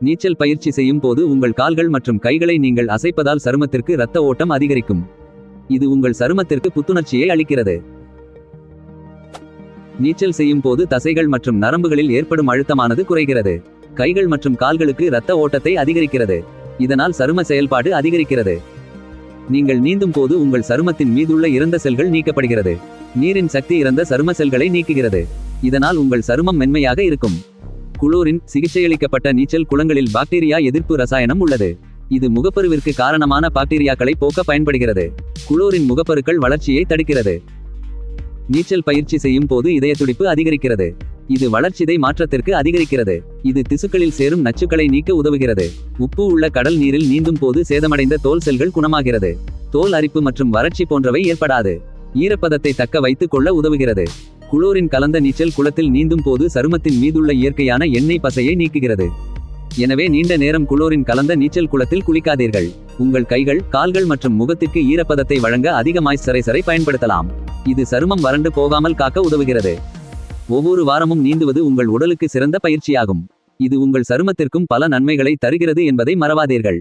நீச்சல் பயிற்சி செய்யும் போது உங்கள் கால்கள் மற்றும் கைகளை நீங்கள் அசைப்பதால் சருமத்திற்கு இரத்த ஓட்டம் அதிகரிக்கும். இது உங்கள் சருமத்திற்கு புத்துணர்ச்சியை அளிக்கிறது. நீச்சல் செய்யும் போது தசைகள் மற்றும் நரம்புகளில் ஏற்படும் அழுத்தமானது குறைகிறது. கைகள் மற்றும் கால்களுக்கு இரத்த ஓட்டத்தை அதிகரிக்கிறது. இதனால் சரும செயல்பாடு அதிகரிக்கிறது. நீங்கள் நீந்தும் போது உங்கள் சருமத்தின் மீதுள்ள இறந்த செல்கள் நீக்கப்படுகிறது. நீரின் சக்தி இறந்த சரும செல்களை நீக்குகிறது. இதனால் உங்கள் சருமம் மென்மையாக இருக்கும். குளோரின் சிகிச்சையளிக்கப்பட்ட நீச்சல் குளங்களில் பாக்டீரியா எதிர்ப்பு ரசாயனம் உள்ளது. இது முகப்பருவிற்கு காரணமான பாக்டீரியாக்களை போக்க பயன்படுகிறது. குளோரின் முகப்பருக்கள் வளர்ச்சியை தடுக்கிறது. நீச்சல் பயிற்சி செய்யும் போது இதய துடிப்பு அதிகரிக்கிறது. இது வளர்ச்சிதை மாற்றத்திற்கு அதிகரிக்கிறது. இது திசுக்களில் சேரும் நச்சுக்களை நீக்க உதவுகிறது. உப்பு உள்ள கடல் நீரில் நீந்தும் போது சேதமடைந்த தோல் செல்கள் குணமாகிறது. தோல் அரிப்பு மற்றும் வறட்சி போன்றவை ஏற்படாது. ஈரப்பதத்தை தக்க வைத்துக் கொள்ள உதவுகிறது. குளோரின் கலந்த நீச்சல் குளத்தில் நீந்தும் போது சருமத்தின் மீதுள்ள இயற்கையான எண்ணெய் பசையை நீக்குகிறது. எனவே நீண்ட நேரம் குளோரின் கலந்த நீச்சல் குளத்தில் குளிக்காதீர்கள். உங்கள் கைகள் கால்கள் மற்றும் முகத்திற்கு ஈரப்பதத்தை வழங்க அதிக மாய்ஸ்சரைசரை பயன்படுத்தலாம். இது சருமம் வறண்டு போகாமல் காக்க உதவுகிறது. ஒவ்வொரு வாரமும் நீந்துவது உங்கள் உடலுக்கு சிறந்த பயிற்சியாகும். இது உங்கள் சருமத்திற்கும் பல நன்மைகளை தருகிறது என்பதை மறவாதீர்கள்.